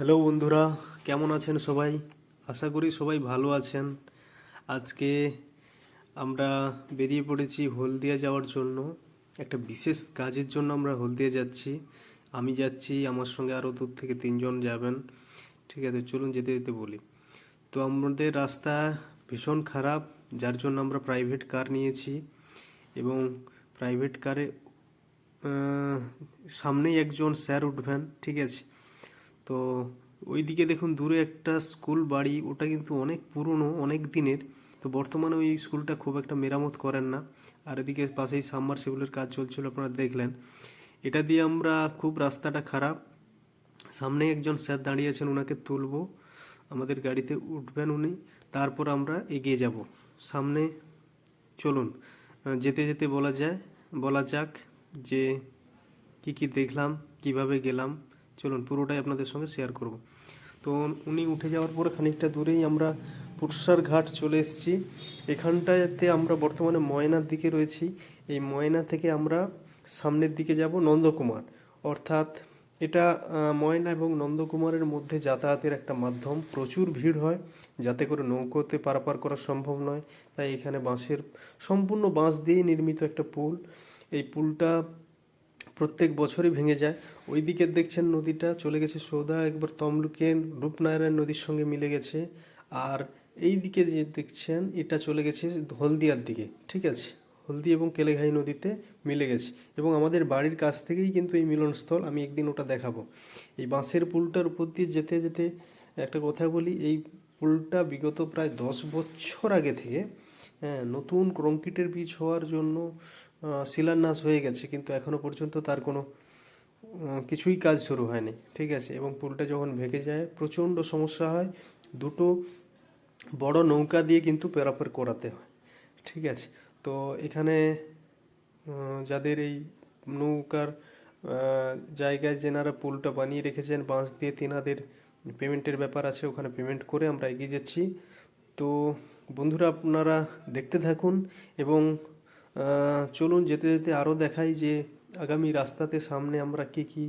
Hello বন্ধুরা, কেমন আছেন সবাই? আশা করি সবাই ভালো আছেন। আজকে আমরা বেরিয়ে পড়েছি হলদিয়া যাওয়ার জন্য। একটা বিশেষ কাজের জন্য আমরা হলদিয়া যাচ্ছি। আমি যাচ্ছি, আমার সঙ্গে আরও দূর থেকে তিনজন যাবেন। ঠিক আছে, চলুন যেতে যেতে বলি। তো আমাদের রাস্তা ভীষণ খারাপ, যার জন্য আমরা প্রাইভেট কার নিয়েছি এবং প্রাইভেট কারে সামনেই একজন স্যার উঠবেন, ঠিক আছে? তো ওইদিকে দেখুন, দূরে একটা স্কুল বাড়ি, ওটা কিন্তু অনেক পুরনো, অনেক দিনের। তো বর্তমানে ওই স্কুলটা খুব একটা মেরামত করেন না। আর এদিকে পাশেই সাবমার্সিবলের কাজ চলছিল, আপনারা দেখলেন। এটা দিয়ে আমরা খুব রাস্তাটা খারাপ। সামনে একজন স্যার দাঁড়িয়ে আছেন, ওনাকে তুলবো। আমাদের গাড়িতে উঠবেন উনি। তারপর আমরা এগিয়ে যাব। সামনে চলুন। যেতে যেতে বলা যায়, বলা যাক যে কি কি দেখলাম, কীভাবে গেলাম। চলুন পুরোটাই আপনাদের সঙ্গে শেয়ার করব। তো উনি উঠে যাওয়ার পরে খানিকটা দূরেই আমরা পুরসার ঘাট চলে এসেছি। এখানটাতে আমরা বর্তমানে ময়নার দিকে রয়েছি। এই ময়না থেকে আমরা সামনের দিকে যাব নন্দকুমার। অর্থাৎ এটা ময়না এবং নন্দকুমারের মধ্যে যাতায়াতের একটা মাধ্যম। প্রচুর ভিড় হয়, যাতে করে নৌকোতে পারাপার করা সম্ভব নয়। তাই এখানে বাঁশের সম্পূর্ণ বাঁশ দিয়ে নির্মিত একটা পুল। এই পুলটা প্রত্যেক বছরই ভেঙে যায়। ওই দিকে দেখছেন নদীটা চলে গেছে সৌদা, একবার তমলুকের রূপনারায়ণ নদীর সঙ্গে মিলে গেছে। আর এই দিকে যে দেখছেন, এটা চলে গেছে হলদিয়ার দিকে, ঠিক আছে? হলদি এবং কেলেঘাই নদীতে মিলে গেছে। এবং আমাদের বাড়ির কাছ থেকেই কিন্তু এই মিলনস্থল, আমি একদিন ওটা দেখাবো। এই বাঁশের পুলটার উপর দিয়ে যেতে যেতে একটা কথা বলি, এই পুলটা বিগত প্রায় দশ বছর আগে থেকে হ্যাঁ নতুন কংক্রিটের বীজ হওয়ার জন্য শিলান্যাস হয়ে গেছে, কিন্তু এখনও পর্যন্ত তার কোনো কিছুই কাজ শুরু হয়নি, ঠিক আছে? এবং পুলটা যখন ভেঙে যায়, প্রচণ্ড সমস্যা হয়, দুটো বড় নৌকা দিয়ে কিন্তু পেরাপার করাতে হয়, ঠিক আছে? তো এখানে যাদের এই নৌকার জায়গায় যেনারা পুলটা বানিয়ে রেখেছেন, বাঁশ দিয়ে তেনাদের পেমেন্টের ব্যাপার আছে, ওখানে পেমেন্ট করে আমরা এগিয়ে যাচ্ছি। তো বন্ধুরা, আপনারা দেখতে থাকুন এবং চলুন যেতে যেতে আরও দেখাই যে আগামী রাস্তাতে সামনে আমরা কি কি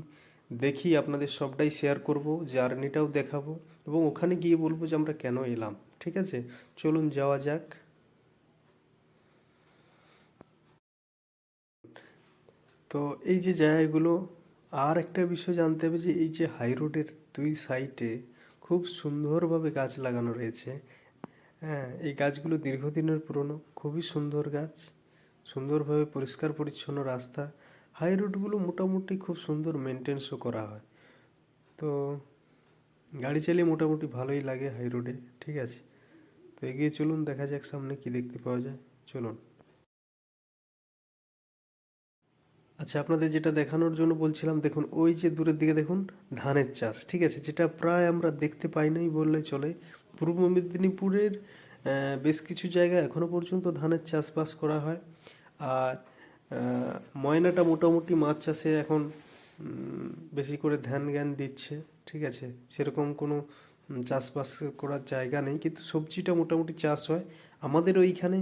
দেখি, আপনাদের সবটাই শেয়ার করব জার্নিটাও দেখাবো এবং ওখানে গিয়ে বলব যে আমরা কেন এলাম, ঠিক আছে? চলুন যাওয়া যাক। তো এই যে জায়গাগুলো, আর একটা বিষয় জানতে হবে যে এই যে হাই রোডের দুই সাইডে খুব সুন্দরভাবে গাছ লাগানো রয়েছে। হ্যাঁ এই গাছগুলো দীর্ঘদিনের পুরনো, খুবই সুন্দর গাছ। সুন্দরভাবে পরিষ্কার পরিচ্ছন্ন রাস্তা হাই রোডগুলো মোটামুটি খুব সুন্দর মেনটেন্সও করা হয়। তো গাড়ি চালিয়ে মোটামুটি ভালোই লাগে হাই রোডে ঠিক আছে? তো এগিয়ে চলুন, দেখা যাক সামনে কি দেখতে পাওয়া যায়। চলুন। আচ্ছা আপনাদের যেটা দেখানোর জন্য বলছিলাম, দেখুন, ওই যে দূরের দিকে দেখুন, ধানের চাষ, ঠিক আছে? যেটা প্রায় আমরা দেখতে পাই নাই বললে চলে। পূর্ব মেদিনীপুরের বেশ কিছু জায়গায় এখনও পর্যন্ত ধানের চাষবাস করা হয়। আর ময়নাটা মোটামুটি মাছ চাষে এখন বেশি করে ধ্যান জ্ঞান দিচ্ছে, ঠিক আছে? সেরকম কোনো চাষবাস করার জায়গা নেই, কিন্তু সবজিটা মোটামুটি চাষ হয়। আমাদের ওইখানে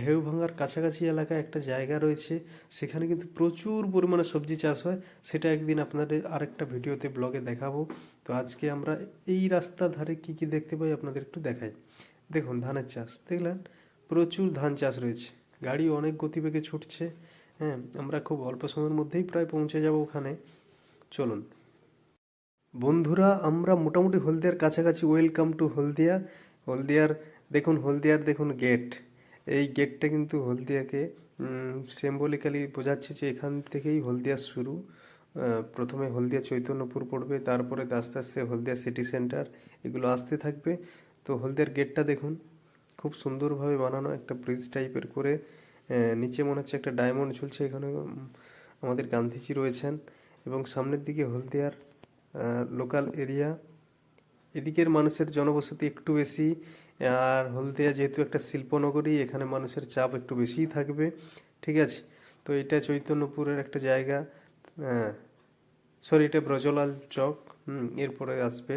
ঢেউ ভাঙার কাছাকাছি এলাকায় একটা জায়গা রয়েছে, সেখানে কিন্তু প্রচুর পরিমাণে সবজি চাষ হয়। সেটা একদিন আপনাদের আরেকটা ভিডিওতে, ব্লগে দেখাবো। তো আজকে আমরা এই রাস্তার ধারে কি কি দেখতে পাই আপনাদের একটু দেখাই। দেখুন, ধানের চাষ, দেখলেন? প্রচুর ধান চাষ রয়েছে। গাড়ি অনেক গতিবেগে ছুটছে হ্যাঁ? আমরা খুব অল্প সময়ের মধ্যেই প্রায় পৌঁছে যাব ওখানে। চলুন। বন্ধুরা, আমরা মোটামুটি হলদিয়ার কাছাকাছি ওয়েলকাম টু হলদিয়া। হলদিয়ার, দেখুন হলদিয়ার দেখুন গেট। এই গেটটা কিন্তু হলদিয়াকে সিম্বলিক্যালি বোঝাচ্ছে যে এখান থেকেই হলদিয়া শুরু। প্রথমে হলদিয়া চৈতন্যপুর পড়বে, তারপরে আস্তে আস্তে হলদিয়া সিটি সেন্টার এগুলো আসতে থাকবে। তো হলদিয়ার গেটটা দেখুন, খুব সুন্দরভাবে বানানো একটা ব্রিজ টাইপের করে নিচে মনে হচ্ছে একটা ডায়মন্ড ঝুলছে, এখানে আমাদের গান্ধীজি রয়েছেন এবং সামনের দিকে হলদিয়ার লোকাল এরিয়া এদিকের মানুষের জনবসতি একটু বেশি, আর হলদিয়া যেহেতু একটা শিল্পনগরী, এখানে মানুষের চাপ একটু বেশিই থাকবে, ঠিক আছে? তো এটা চৈতন্যপুরের একটা জায়গা সরি এটা ব্রজলাল চক এরপরে আসবে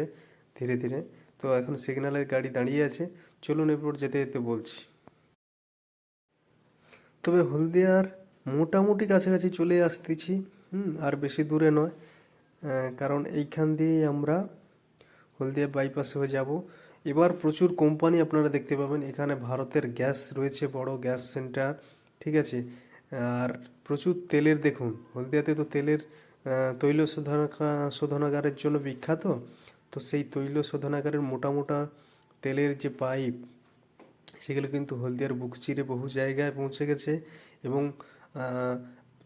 ধীরে ধীরে। তো এখন সিগন্যালের গাড়ি দাঁড়িয়ে আছে। চলুন এরপর যেতে যেতে বলছি। তবে হলদিয়ার মোটামুটি কাছাকাছি চলে আসতেছি, হুম, আর বেশি দূরে নয়। কারণ এইখান দিয়েই আমরা হলদিয়া বাইপাস হয়ে যাব। এবার প্রচুর কোম্পানি আপনারা দেখতে পাবেন, এখানে ভারতের গ্যাস রয়েছে, বড় গ্যাস সেন্টার, ঠিক আছে? আর প্রচুর তেলের, দেখুন, হলদিয়াতে তো তেলের তৈল শোধনাগা- শোধনাগারের জন্য বিখ্যাত। তো সেই তৈল শোধনাগারের মোটা মোটা তেলের যে পাইপ, সেগুলো কিন্তু হলদিয়ার বুক চিরে বহু জায়গায় পৌঁছে গেছে এবং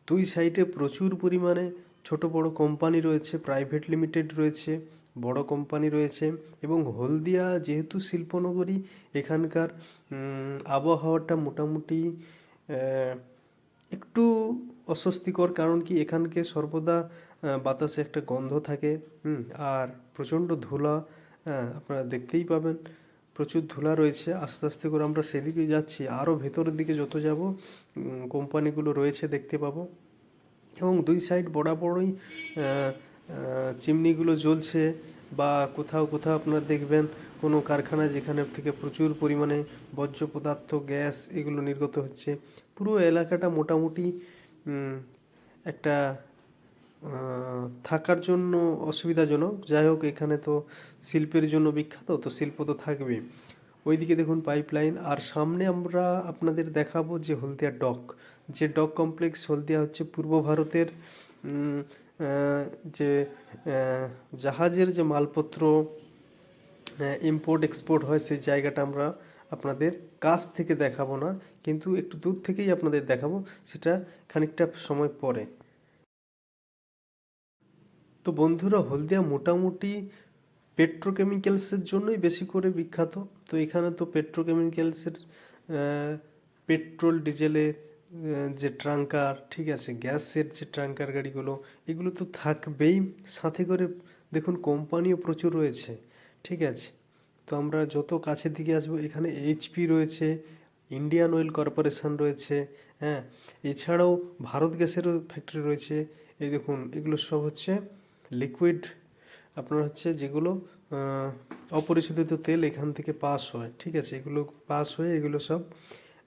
দুই সাইডে প্রচুর পরিমাণে ছোট বড় কোম্পানি রয়েছে, প্রাইভেট লিমিটেড রয়েছে, বড় কোম্পানি রয়েছে এবং হলদিয়া যেহেতু শিল্পনগরী, এখানকার আবহাওয়াটা মোটামুটি একটু অস্বস্তিকর, কারণ কি এখানকে সর্বদা বাতাসে একটা গন্ধ থাকে আর প্রচণ্ড ধুলা আপনারা দেখতেই পাবেন। প্রচুর ধুলা রয়েছে, আস্তে আস্তে করে আমরা সেদিকে যাচ্ছি। আরও ভেতরের দিকে যত যাব কোম্পানিগুলো রয়েছে দেখতে পাবো। এবং দুই সাইড বরাবরই চিমনিগুলো জ্বলছে, বা কোথাও কোথাও আপনারা দেখবেন কোনো কারখানা যেখানে থেকে প্রচুর পরিমাণে বর্জ্য পদার্থ, গ্যাস এগুলো নির্গত হচ্ছে। পুরো এলাকাটা মোটামুটি একটা থাকার জন্য অসুবিধাজনক। যাই হোক, এখানে তো শিল্পের জন্য বিখ্যাত, তো শিল্প তো থাকবেই। ওইদিকে দেখুন পাইপলাইন, আর সামনে আমরা আপনাদের দেখাবো যে হলদিয়া ডক। যে ডক কমপ্লেক্স হলদিয়া হচ্ছে পূর্ব ভারতের যে জাহাজের যে মালপত্র ইম্পোর্ট এক্সপোর্ট হয় সেই জায়গাটা আমরা আপনাদের কাছ থেকে দেখাবো না, কিন্তু একটু দূর থেকেই আপনাদের দেখাবো, সেটা খানিকটা সময় পরে। তো বন্ধুরা, হলদিয়া মোটামুটি পেট্রোকেমিক্যালসের জন্যই বেশি করে বিখ্যাত। তো এখানে তো পেট্রোকেমিক্যালসের পেট্রোল ডিজেলের যে ট্রাঙ্কার, ঠিক আছে, গ্যাসের যে ট্রাঙ্কার গাড়িগুলো, এগুলো তো থাকবেই। সাথে করে দেখুন কোম্পানিও প্রচুর রয়েছে। ঠিক আছে। তো আমরা যত কাছের দিকে আসব এখানে এইচপি রয়েছে ইন্ডিয়ান অয়েল কর্পোরেশন রয়েছে হ্যাঁ। এছাড়াও ভারত গ্যাসেরও ফ্যাক্টরি রয়েছে। এই দেখুন এগুলো সব হচ্ছে লিকুইড আপনার হচ্ছে যেগুলো অপরিশোধিত তেল এখান থেকে পাস হয় ঠিক আছে। এগুলো পাস হয়ে এগুলো সব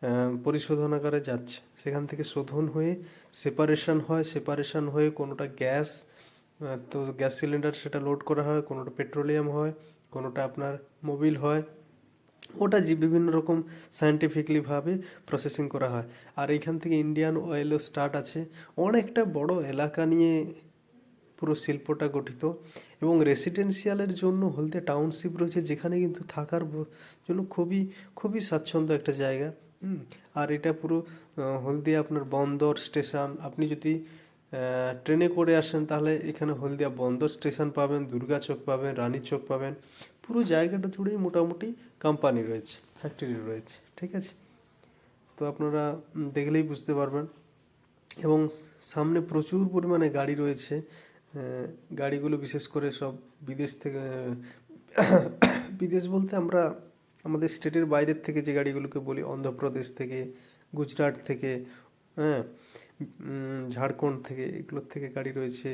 আহ, পরিশোধনাগারে যাচ্ছে। সেখান থেকে শোধন হয়ে সেপারেশন হয় সেপারেশন হয়ে কোনোটা গ্যাস তো গ্যাস সিলিন্ডার সেটা লোড করা হয় কোনোটা পেট্রোলিয়াম হয় কোনোটা আপনার মোবিল হয়, ওটা যে বিভিন্ন রকম সায়েন্টিফিকলি ভাবে প্রসেসিং করা হয়। আর এইখান থেকে ইন্ডিয়ান অয়েলও স্টার্ট আছে। অনেকটা বড় এলাকা নিয়ে পুরো শিল্পটা গঠিত। এবং রেসিডেন্সিয়ালের জন্য হলদে টাউনশিপ রয়েছে, যেখানে কিন্তু থাকার জন্য খুবই খুবই স্বাচ্ছন্দ্য একটা জায়গা। আর এটা পুরো হলদিয়া আপনার বন্দর স্টেশন। আপনি যদি ট্রেনে করে আসেন, তাহলে এখানে হলদিয়া বন্দর স্টেশন পাবেন, দুর্গা দুর্গাচক পাবেন, রানী চক পাবেন। পুরো জায়গাটা জুড়েই মোটামুটি কোম্পানি রয়েছে ফ্যাক্টরি রয়েছে, ঠিক আছে? তো আপনারা দেখলেই বুঝতে পারবেন। এবং সামনে প্রচুর পরিমাণে গাড়ি রয়েছে। গাড়িগুলো বিশেষ করে সব বিদেশ থেকে, বিদেশ বলতে আমরা আমাদের স্টেটের বাইরের থেকে যে গাড়িগুলোকে বলি, অন্ধ্রপ্রদেশ থেকে, গুজরাট থেকে হ্যাঁ? ঝাড়খণ্ড থেকে, এগুলোর থেকে গাড়ি রয়েছে।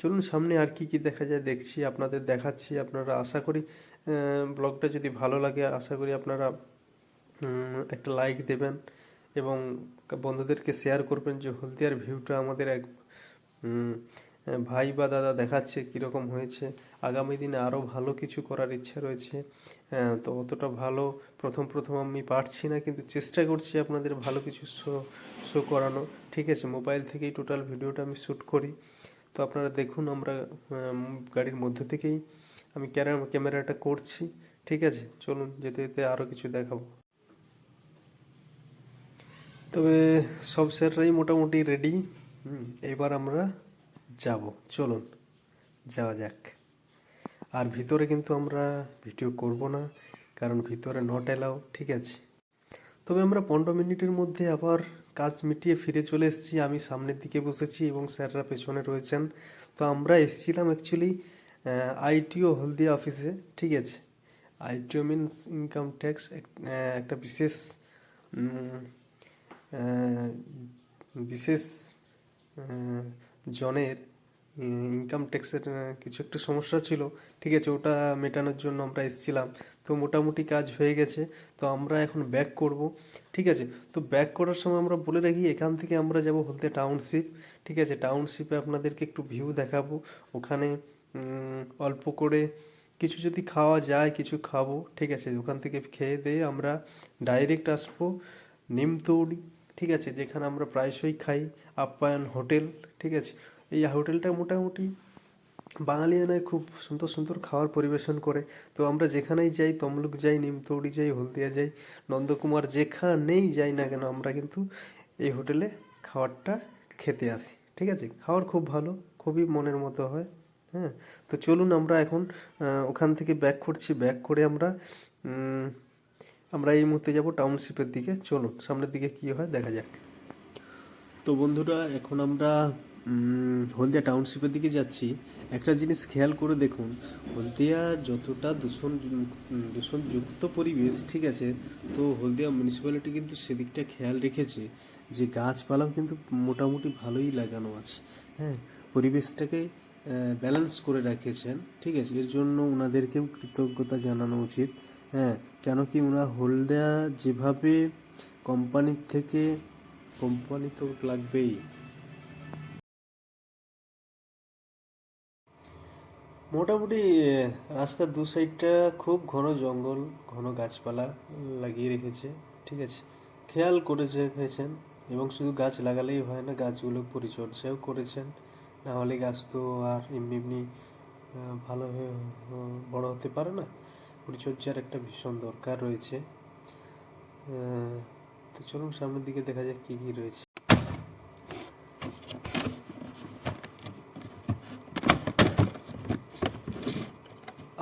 চলুন সামনে আর কি কি দেখা যায় দেখছি, আপনাদের দেখাচ্ছি, আপনারা আশা করি ব্লগটা যদি ভালো লাগে, আশা করি আপনারা একটা লাইক দেবেন এবং বন্ধুদেরকে শেয়ার করবেন যে হলদিয়ার ভিউটা আমাদের এক ভাই বা দাদা দেখাচ্ছে কীরকম হয়েছে। আগামী দিনে আরও ভালো কিছু করার ইচ্ছা রয়েছে। হ্যাঁ, তো অতটা ভালো প্রথম প্রথম আমি পারছি না কিন্তু চেষ্টা করছি আপনাদের ভালো কিছু শো শো করানো। ঠিক আছে মোবাইল থেকেই টোটাল ভিডিওটা আমি শ্যুট করি। তো আপনারা দেখুন আমরা গাড়ির মধ্যে থেকেই আমি ক্যামেরা ক্যামেরাটা করছি। ঠিক আছে চলুন যেতে যেতে আরও কিছু দেখাবো। তবে সব স্যাররাই মোটামুটি রেডি এবার আমরা যাব। চলুন, যাওয়া যাক। আর ভিতরে কিন্তু আমরা ভিডিও করব না, কারণ ভিতরে নট এলাও ঠিক আছে? তবে আমরা পনেরো মিনিটের মধ্যে আবার কাজ মিটিয়ে ফিরে চলে এসেছি। আমি সামনের দিকে বসেছি এবং স্যাররা পেছনে রয়েছেন। তো আমরা এসেছিলাম অ্যাকচুয়ালি আইটিও হলদিয়া অফিসে ঠিক আছে? আইটিও মিনস ইনকাম ট্যাক্স একটা বিশেষ বিশেষ জনের ইনকাম ট্যাক্সের কিছু একটা সমস্যা ছিল, ঠিক আছে, ওটা মেটানোর জন্য আমরা এসেছিলাম। তো মোটামুটি কাজ হয়ে গেছে, তো আমরা এখন ব্যাক করব, ঠিক আছে? তো ব্যাক করার সময় আমরা বলে রাখি, এখান থেকে আমরা যাব হলতে টাউনশিপ ঠিক আছে? টাউনশিপে আপনাদেরকে একটু ভিউ দেখাবো, ওখানে অল্প করে কিছু যদি খাওয়া যায়, কিছু খাব, ঠিক আছে? ওখান থেকে খেয়ে দিয়ে আমরা ডাইরেক্ট আসব, নিমতৌড়ি ঠিক আছে, যেখানে আমরা প্রায়শই খাই, আপ্যায়ন হোটেল, ঠিক আছে। এই হোটেলটা মোটামুটি বাঙালিয়ানায় খুব সুন্দর সুন্দর খাবার পরিবেশন করে। তো আমরা যেখানেই যাই, তমলুক যাই, নিমতৌড়ি যাই, হলদিয়া যাই, নন্দকুমার যেখানেই যাই না কেন, আমরা কিন্তু এই হোটেলে খাবারটা খেতে আসি, ঠিক আছে? খাবার খুব ভালো, খুবই মনের মতো হয় হ্যাঁ। তো চলুন আমরা এখন ওখান থেকে ব্যাক করছি। ব্যাক করে আমরা আমরা এই মুহূর্তে যাব টাউনশিপের দিকে। চলুন, সামনের দিকে কি হয় দেখা যাক। তো বন্ধুরা, এখন আমরা হলদিয়া টাউনশিপের দিকে যাচ্ছি। একটা জিনিস খেয়াল করে দেখুন, হলদিয়া যতটা দূষণ, দূষণযুক্ত পরিবেশ, ঠিক আছে, তো হলদিয়া মিউনিসিপ্যালিটি কিন্তু সেদিকটা খেয়াল রেখেছে যে গাছপালাও কিন্তু মোটামুটি ভালোই লাগানো আছে। হ্যাঁ পরিবেশটাকে ব্যালেন্স করে রেখেছেন, ঠিক আছে, এর জন্য ওনাদেরকেও কৃতজ্ঞতা জানানো উচিত। হ্যাঁ কেন কি ওরা হোল্ডার যেভাবে কোম্পানির থেকে কোম্পানি তো লাগবেই। মোটামুটি রাস্তার দু সাইডটা খুব ঘন জঙ্গল ঘন গাছপালা লাগিয়ে রেখেছে ঠিক আছে? খেয়াল করেছে রেখেছেন এবং শুধু গাছ লাগালেই হয় না গাছগুলো পরিচর্যাও করেছেন। নাহলে গাছ তো আর এমনি এমনি আহ, ভালো আহ, বড় হতে পারে না। পরিচর্যার একটা ভীষণ দরকার রয়েছে। তো চলুন সামনের দিকে দেখা যাক কী কী রয়েছে।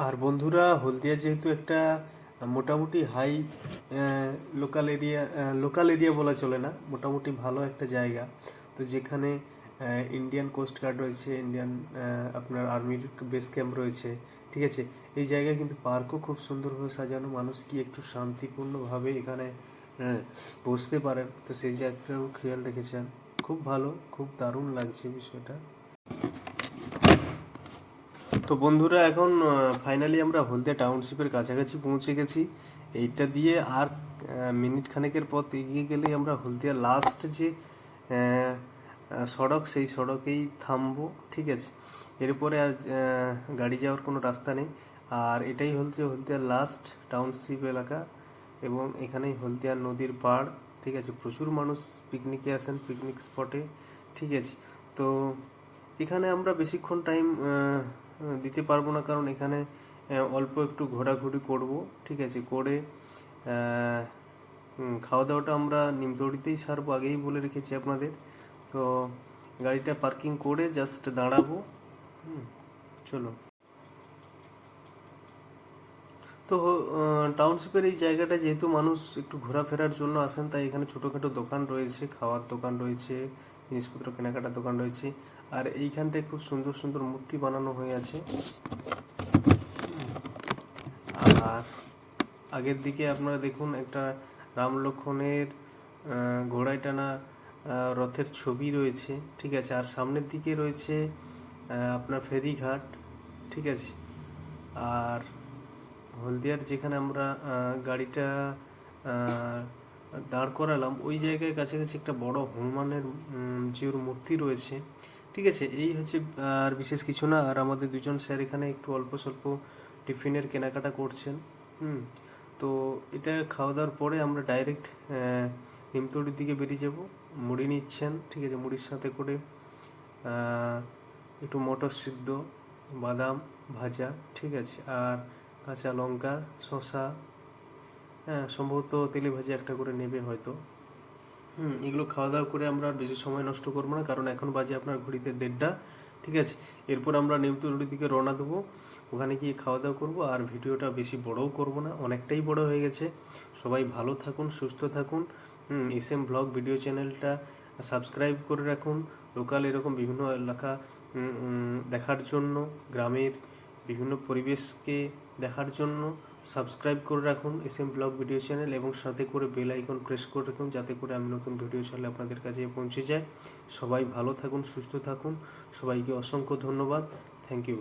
আর বন্ধুরা, হলদিয়া যেহেতু একটা মোটামুটি high local area local area বলা চলে না, মোটামুটি ভালো একটা জায়গা। তো যেখানে ইন্ডিয়ান কোস্ট গার্ড রয়েছে ইন্ডিয়ান আপনার আর্মির বেস ক্যাম্প রয়েছে, ঠিক আছে? এই জায়গায় কিন্তু পার্কও খুব সুন্দরভাবে সাজানো, মানুষ কি একটু শান্তিপূর্ণভাবে এখানে বসতে পারেন? তো সেই জায়গাটাও খেয়াল রেখেছেন। খুব ভালো, খুব দারুণ লাগছে বিষয়টা। তো বন্ধুরা, এখন ফাইনালি আমরা হলদিয়া টাউনশিপের কাছাকাছি পৌঁছে গেছি। এইটা দিয়ে আর মিনিট খানেকের পথ এগিয়ে গেলেই আমরা হলদিয়া লাস্ট যে সড়ক, সেই সড়কেই থামবো, ঠিক আছে? এরপরে আর গাড়ি যাওয়ার কোনো রাস্তা নেই। আর এটাই হচ্ছে হলদিয়ার লাস্ট টাউনশিপ এলাকা এবং এখানেই হলদিয়া নদীর পাড়, ঠিক আছে? প্রচুর মানুষ পিকনিকে আসেন পিকনিক স্পটে ঠিক আছে? তো এখানে আমরা বেশিক্ষণ টাইম দিতে পারব না কারণ এখানে অল্প একটু ঘোরাঘুরি করব, ঠিক আছে? করে খাওয়া দাওয়াটা আমরা নিমতড়িতেই সারবো, আগেই বলে রেখেছি আপনাদের। তো গাড়িটা পার্কিং করে জাস্ট দাঁড়াবো। হুম, চলো। তো টাউনশিপের এই জায়গাটা যেহেতু মানুষ একটু ঘোরাফেরার জন্য আসেন তাই এখানে ছোটোখাটো দোকান রয়েছে খাওয়ার দোকান রয়েছে জিনিসপত্র কেনাকাটার দোকান রয়েছে। আর এইখানটায় খুব সুন্দর সুন্দর মূর্তি বানানো হয়ে আছে। আর আগের দিকে আপনারা দেখুন একটা রাম লক্ষণের ঘোড়ায় টানা রথের ছবি রয়েছে, ঠিক আছে? আর সামনের দিকে রয়েছে আপনার ফেরিঘাট, ঠিক আছে? আর হলদিয়ার যেখানে আমরা গাড়িটা দাঁড় করালাম, ওই জায়গায় কাছাকাছি একটা বড় হনুমানের জিউর মূর্তি রয়েছে, ঠিক আছে? এই হচ্ছে, আর বিশেষ কিছু না, আর আমাদের দুজন স্যার এখানে একটু অল্প স্বল্প টিফিনের কেনাকাটা করছেন, হুম? তো এটা খাওয়া দাওয়ার পরে আমরা ডাইরেক্ট নিমতড়ির দিকে বেরিয়ে যাব। মুড়ি নিচ্ছেন, ঠিক আছে, মুড়ির সাথে করে একটু মটর সিদ্ধ, বাদাম ভাজা, ঠিক আছে, আর কাঁচা লঙ্কা শশা হ্যাঁ সম্ভবত তেলে ভাজা একটা করে নেবে হয়তো। হুম, এগুলো খাওয়া দাওয়া করে আমরা আর বেশি সময় নষ্ট করব না, কারণ এখন বাজে আপনার ঘড়িতে দেড়টা, ঠিক আছে। এরপর আমরা নেমতুলির দিকে রওনা দেবো, ওখানে গিয়ে খাওয়া দাওয়া করব, আর ভিডিওটা বেশি বড়ও করব না, অনেকটাই বড় হয়ে গেছে। সবাই ভালো থাকুন, সুস্থ থাকুন হুম। এস এম ব্লগ ভিডিও চ্যানেলটা সাবস্ক্রাইব করে রাখুন। লোকাল এরকম বিভিন্ন এলাকা দেখার জন্য, গ্রামের বিভিন্ন পরিবেশকে দেখার জন্য সাবস্ক্রাইব করে রাখুন S M vlog video channel এবং সাথে করে বেল আইকন প্রেস করে রাখুন যাতে করে আমি নতুন ভিডিও ছাড়লে আপনাদের কাছে পৌঁছে যায়। সবাই ভালো থাকুন, সুস্থ থাকুন। সবাইকে অসংখ্য ধন্যবাদ। Thank you.